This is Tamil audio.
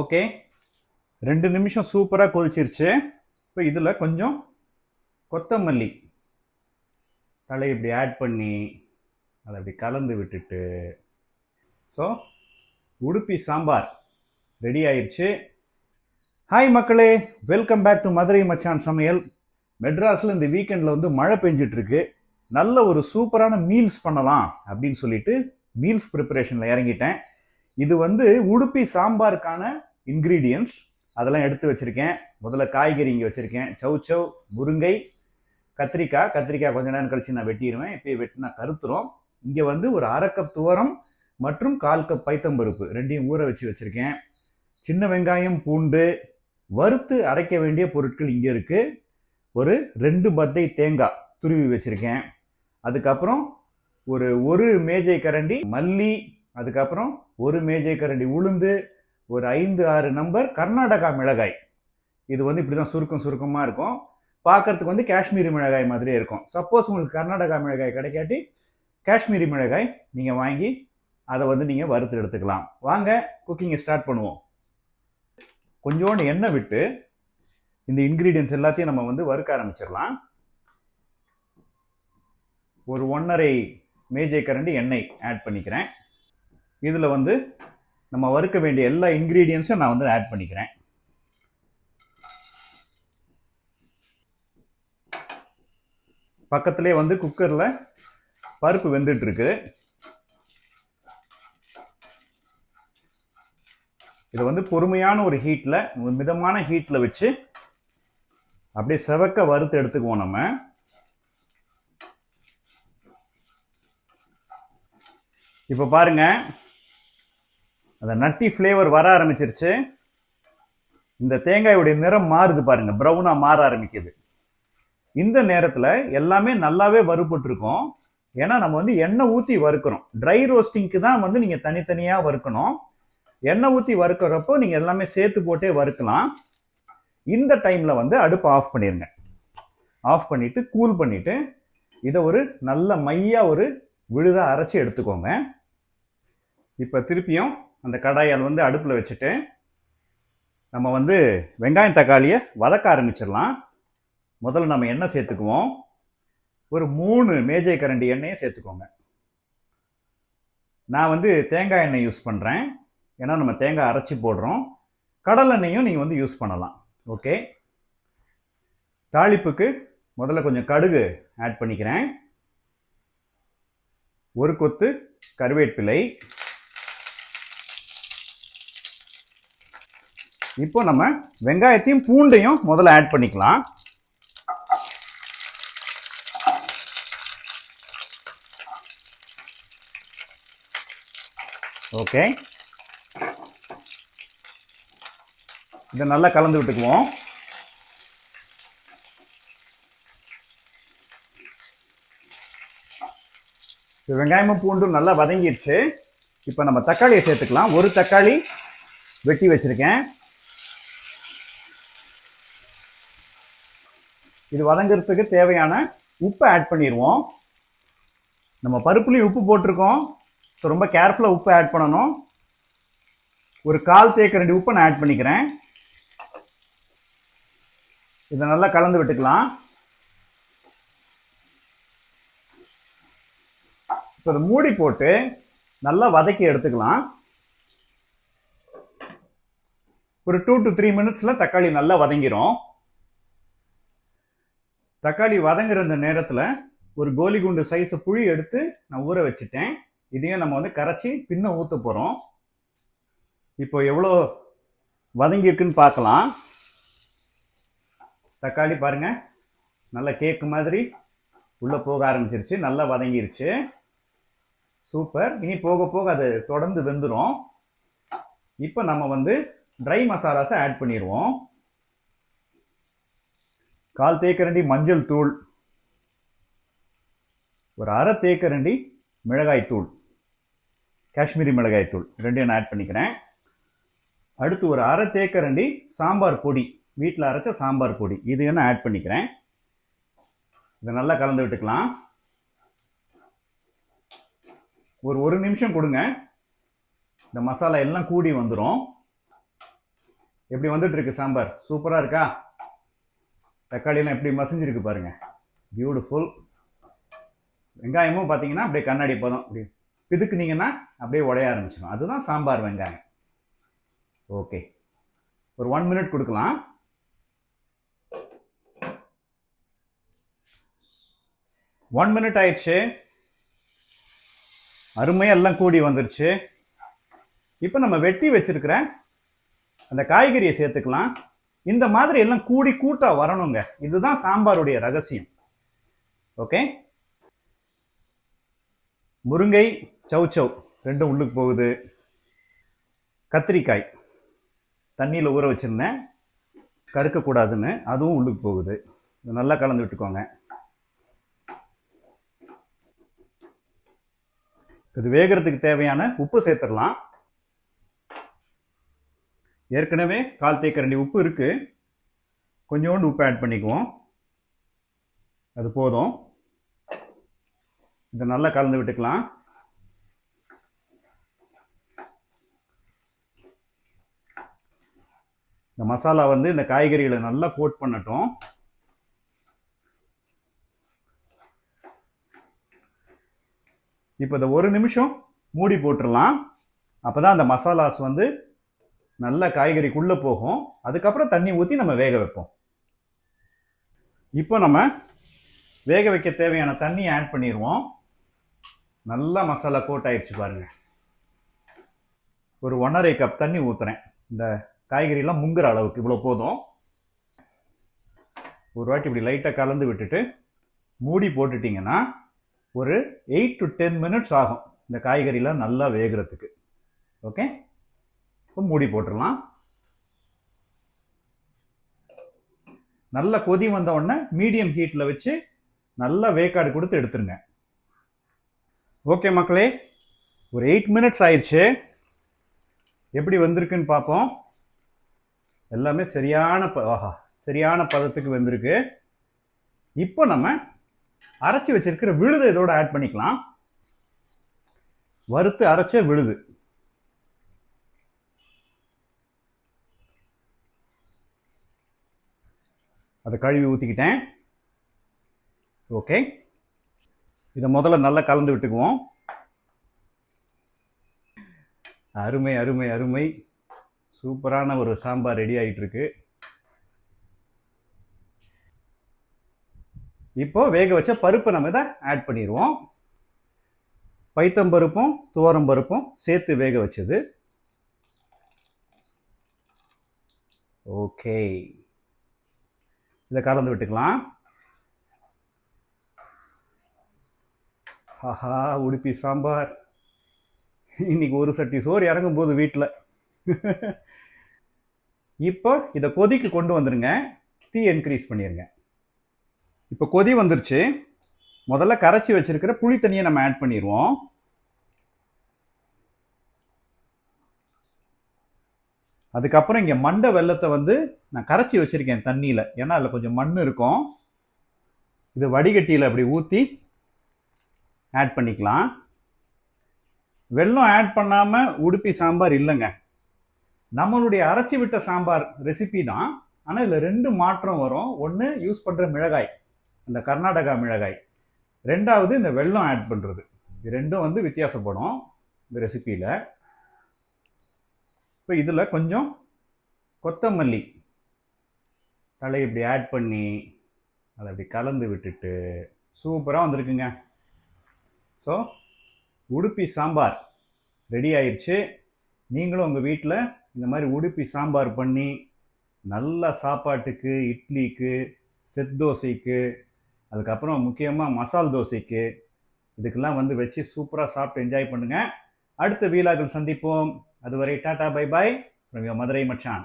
ஓகே ரெண்டு நிமிஷம் சூப்பராக கொதிச்சிருச்சு. இப்போ இதில் கொஞ்சம் கொத்தமல்லி தலை இப்படி ஆட் பண்ணி அதை அப்படி கலந்து விட்டுட்டு ஸோ உடுப்பி சாம்பார் ரெடி ஆயிடுச்சு ஹாய் மக்களே வெல்கம் பேக் டு மதுரை மச்சான் சமையல். மெட்ராஸில் இந்த வீக்கெண்டில் வந்து மழை பெஞ்சிட்ருக்கு. நல்ல ஒரு சூப்பரான மீல்ஸ் பண்ணலாம் அப்படின்னு சொல்லிட்டு மீல்ஸ் ப்ரிப்பரேஷனில் இறங்கிட்டேன். இது வந்து உடுப்பி சாம்பாருக்கான இன்க்ரீடியன்ஸ் அதெல்லாம் எடுத்து வச்சுருக்கேன். முதல்ல காய்கறி இங்கே வச்சுருக்கேன். சௌ சௌ முருங்கை கத்திரிக்காய். கத்திரிக்காய் கொஞ்ச நேரம் கழிச்சு நான் வெட்டிடுவேன் இப்போ வெட்டினா கருத்துறோம். இங்கே வந்து ஒரு அரை கப் துவரம் மற்றும் கால் கப் பைத்தம்பருப்பு ரெண்டையும் ஊற வச்சு வச்சுருக்கேன். சின்ன வெங்காயம் பூண்டு வறுத்து அரைக்க வேண்டிய பொருட்கள் இங்கே இருக்குது ஒரு ரெண்டு பத்தை தேங்காய் துருவி வச்சுருக்கேன். அதுக்கப்புறம் ஒரு ஒரு மேஜை கரண்டி மல்லி அதுக்கப்புறம் ஒரு மேஜை கரண்டி உளுந்து ஒரு ஐந்து ஆறு நம்பர் கர்நாடகா மிளகாய். இது வந்து இப்படி தான் சுருக்கம் சுருக்கமாக இருக்கும். பார்க்கறதுக்கு வந்து காஷ்மீரி மிளகாய் மாதிரியே இருக்கும். சப்போஸ் உங்களுக்கு கர்நாடகா மிளகாய் கிடைக்காட்டி காஷ்மீரி மிளகாய் நீங்கள் வாங்கி அதை வந்து நீங்கள் வறுத்து எடுத்துக்கலாம். வாங்க குக்கிங்கை ஸ்டார்ட் பண்ணுவோம். கொஞ்சோண்டு எண்ணெய் விட்டு இந்த இன்க்ரீடியன்ஸ் எல்லாத்தையும் நம்ம வந்து வறுக்க ஆரம்பிச்சிடலாம். ஒரு ஒன்றரை மேஜை கரண்டி எண்ணெய் ஆட் பண்ணிக்கிறேன். இதில் வந்து நம்ம வறுக்க வேண்டிய எல்லா இன்க்ரீடியன்ஸும் நான் வந்து ஆட் பண்ணிக்கிறேன். பக்கத்துலேயே வந்து குக்கரில் பருப்பு வெந்துட்டுருக்கு. இதை வந்து பொறுமையான ஒரு ஹீட்டில் ஒரு மிதமான ஹீட்டில் வச்சு அப்படியே செவக்க வறுத்து எடுத்துக்குவோம் நம்ம. இப்போ பாருங்க அந்த நட்டி ஃப்ளேவர் வர ஆரம்பிச்சிருச்சு. இந்த தேங்காயுடைய நிறம் மாறுது பாருங்க ப்ரௌனாக மாற ஆரம்பிக்குது. இந்த நேரத்தில் எல்லாமே நல்லாவே வறுபட்டுருக்கோம். ஏன்னா நம்ம வந்து எண்ணெய் ஊற்றி வறுக்கிறோம். ட்ரை ரோஸ்டிங்க்கு தான் வந்து நீங்கள் தனித்தனியாக வறுக்கணும். எண்ணெய் ஊற்றி வறுக்கிறப்போ நீங்கள் எல்லாமே சேர்த்து போட்டே வறுக்கலாம். இந்த டைமில் வந்து அடுப்பு ஆஃப் பண்ணிடுங்க ஆஃப் பண்ணிவிட்டு கூல் பண்ணிவிட்டு இதை ஒரு நல்ல மையாக ஒரு விழுதாக அரைச்சி எடுத்துக்கோங்க. இப்போ திருப்பியும் அந்த கடாயால் வந்து அடுப்பில் வச்சுட்டு நம்ம வந்து வெங்காயம் தக்காளியை வதக்க ஆரம்பிச்சிடலாம். முதல்ல நம்ம எண்ணெய் சேர்த்துக்குவோம். ஒரு மூணு மேஜை கரண்டி எண்ணெயை சேர்த்துக்கோங்க. நான் வந்து தேங்காய் எண்ணெய் யூஸ் பண்ணுறேன் ஏன்னா நம்ம தேங்காய் அரைச்சி போடுறோம். கடல் எண்ணெயும் நீங்கள் வந்து யூஸ் பண்ணலாம். ஓகே? தாளிப்புக்கு முதல்ல கொஞ்சம் கடுகு ஆட் பண்ணிக்கிறேன். ஒரு கொத்து கருவேப்பிலை. இப்போ நம்ம வெங்காயத்தையும் பூண்டையும் முதல்ல ஆட் பண்ணிக்கலாம். ஓகே இதை நல்லா கலந்து விட்டுக்குவோம். இப்போ வெங்காயமும் பூண்டும் நல்லா வதங்கிடுச்சு. இப்போ நம்ம தக்காளியை சேர்த்துக்கலாம். ஒரு தக்காளி வெட்டி வச்சிருக்கேன். இது வதங்கிறதுக்கு தேவையான உப்பை ஆட் பண்ணிடுவோம் நம்ம பருப்புலேயும் உப்பு போட்டிருக்கோம். ஸோ ரொம்ப கேர்ஃபுல்லாக உப்பு ஆட் பண்ணணும். ஒரு கால் தேக்கரண்டி உப்பை நான் ஆட் பண்ணிக்கிறேன். இதை நல்லா கலந்து விட்டுக்கலாம். இப்போ இதை மூடி போட்டு நல்லா வதக்கி எடுத்துக்கலாம். ஒரு டூ டு த்ரீ மினிட்ஸில் தக்காளி நல்லா வதங்கிரும். தக்காளி வதங்குற அந்த நேரத்தில் ஒரு கோலி குண்டு சைஸை புளி எடுத்து நான் ஊற வச்சுட்டேன். இதையும் நம்ம வந்து கரைச்சி பின்ன ஊற்ற போகிறோம் இப்போ எவ்வளோ வதங்கியிருக்குன்னு பார்க்கலாம். தக்காளி பாருங்க. நல்லா கேக்கு மாதிரி உள்ளே போக ஆரம்பிச்சிருச்சு. நல்லா வதங்கிருச்சு. சூப்பர். இனி போக போக அது தொடர்ந்து வெந்துடும் இப்போ நம்ம வந்து ட்ரை மசாலாஸை ஆட் பண்ணிடுவோம். கால் தேக்கரண்டி மஞ்சள் தூள். ஒரு அரை தேக்கரண்டி மிளகாய் தூள். காஷ்மீரி மிளகாய் தூள். ரெண்டையும் நான் ஆட் பண்ணிக்கிறேன். அடுத்து ஒரு அரை தேக்கரண்டி சாம்பார் பொடி. வீட்டில் அரைச்ச சாம்பார் பொடி. இது என்ன ஆட் பண்ணிக்கிறேன். இதை நல்லா கலந்து விட்டுக்கலாம். ஒரு ஒரு நிமிஷம் கொடுங்க. இந்த மசாலா எல்லாம் கூடி வந்துடும் எப்படி வந்துட்டு இருக்கு சாம்பார்? சூப்பராக இருக்கா? தக்காளியெல்லாம் எப்படி மசிஞ்சிருக்கு பாருங்கள் பியூட்டிஃபுல் வெங்காயமும் பார்த்தீங்கன்னா அப்படியே கண்ணாடி பதம். அப்படி பிதுக்குனீங்கன்னா அப்படியே உடைய ஆரம்பிச்சிடும். அதுதான் சாம்பார் வெங்காயம். ஓகே ஒரு ஒன் மினிட் கொடுக்கலாம். ஒன் மினிட் ஆயிடுச்சு. அருமையாக எல்லாம் கூடி வந்துருச்சு. இப்போ நம்ம வெட்டி வச்சிருக்கிற அந்த காய்கறியை சேர்த்துக்கலாம். இந்த மாதிரி எல்லாம் கூடி கூட்டா வரணுங்க. இதுதான் சாம்பாருடைய ரகசியம். ஓகே முருங்கை சௌச்சௌ ரெண்டும் உள்ளுக்கு போகுது. கத்திரிக்காய். தண்ணியில் ஊற வச்சிருந்தேன். கருக்கக்கூடாதுன்னு அதுவும் உள்ளுக்கு போகுது. நல்லா கலந்து விட்டுக்கோங்க. இது வேகிறதுக்கு தேவையான உப்பு சேர்த்துடலாம். ஏற்கனவே கால் தேக்கரண்டி உப்பு இருக்குது கொஞ்சோண்டு உப்பு ஆட் பண்ணிக்குவோம். அது போதும். இதை நல்லா கலந்து விட்டுக்கலாம். இந்த மசாலா வந்து இந்த காய்கறிகளை நல்லா கோட் பண்ணட்டும். இப்போ இந்த ஒரு நிமிஷம் மூடி போட்டுடலாம். அப்போ தான் அந்த மசாலாஸ் வந்து நல்ல காய்கறிக்குள்ளே போகும். அதுக்கப்புறம் தண்ணி ஊற்றி நம்ம வேக வைப்போம். இப்போ நம்ம வேக வைக்க தேவையான தண்ணியை ஆட் பண்ணிடுவோம் நல்லா மசாலா கோட் ஆயிடுச்சு பாருங்கள் ஒரு ஒன்றரை கப் தண்ணி ஊற்றுறேன் இந்த காய்கறிலாம் முங்குற அளவுக்கு இவ்வளோ போதும். ஒரு வாட்டி இப்படி லைட்டாக கலந்து விட்டுட்டு மூடி போட்டுட்டிங்கன்னா ஒரு எயிட் டு டென் மினிட்ஸ் ஆகும். இந்த காய்கறிலாம் நல்லா வேகிறதுக்கு. ஓகே இப்போ மூடி போட்டுடலாம். நல்ல கொதி வந்த உடனே மீடியம் ஹீட்டில் வச்சு நல்லா வேக்காடு கொடுத்து எடுத்துருங்க. ஓகே மக்களே ஒரு எயிட் மினிட்ஸ் ஆயிடுச்சு. எப்படி வந்திருக்குன்னு பார்ப்போம். எல்லாமே சரியான ப ஆஹா சரியான பதத்துக்கு வந்திருக்கு. இப்போ நம்ம அரைச்சி வச்சிருக்கிற விழுதை இதோட ஆட் பண்ணிக்கலாம். வறுத்து அரைச்ச விழுது. அதை கழுவி ஊற்றிக்கிட்டேன் ஓகே. இதை முதல்ல நல்லா கலந்து விட்டுக்குவோம். அருமை அருமை அருமை. சூப்பரான ஒரு சாம்பார் ரெடி ஆகிட்டு இப்போது வேக வச்ச பருப்பை நம்ம இதை ஆட் பண்ணிடுவோம். பைத்தம்பருப்பும் துவரம் பருப்பும் சேர்த்து வேக வச்சது. ஓகே. இதை கலந்து விட்டுக்கலாம். ஆஹா உடுப்பி சாம்பார். இன்னைக்கு ஒரு சட்டி சோறு இறங்கும் போது வீட்டில் இப்போ இதை கொதிக்கு கொண்டு வந்துடுங்க தீ என்க்ரீஸ் பண்ணிடுங்க இப்போ கொதி வந்துருச்சு. முதல்ல கரைச்சி வச்சிருக்கிற புளி தண்ணியை நம்ம ஆட் பண்ணிடுவோம் அதுக்கப்புறம் இங்கே மண்டை வெள்ளத்தை வந்து நான் கரைச்சி வச்சிருக்கேன் தண்ணியில். ஏன்னா அதில் கொஞ்சம் மண் இருக்கும். இது வடிகட்டியில் அப்படி ஊற்றி ஆட் பண்ணிக்கலாம். வெல்லம் ஆட் பண்ணாமல் உடுப்பி சாம்பார் இல்லைங்க. நம்மளுடைய அரைச்சி விட்ட சாம்பார் ரெசிபி தான். ஆனால் இதில் ரெண்டு மாற்றம் வரும். ஒன்று யூஸ் பண்ணுற மிளகாய் அந்த கர்நாடகா மிளகாய். ரெண்டாவது இந்த வெல்லம் ஆட் பண்ணுறது இது ரெண்டும் வந்து வித்தியாசப்படும் இந்த ரெசிப்பியில் இப்போ இதில் கொஞ்சம் கொத்தமல்லி தலை இப்படி ஆட் பண்ணி அதை அப்படி கலந்து விட்டுட்டு சூப்பராக வந்திருக்குங்க. ஸோ உடுப்பி சாம்பார் ரெடி ஆயிடுச்சு நீங்களும் உங்கள் வீட்டில் இந்த மாதிரி உடுப்பி சாம்பார் பண்ணி நல்ல சாப்பாட்டுக்கு இட்லிக்கு செத் தோசைக்கு அதுக்கப்புறம் முக்கியமாக மசால் தோசைக்கு இதுக்கெல்லாம் வந்து வச்சு சூப்பராக சாப்பிட்டு என்ஜாய் பண்ணுங்கள் அடுத்த வீலாக்கள் சந்திப்போம். அதுவரை டாடா பை பாய் மதுரை மச்சான்.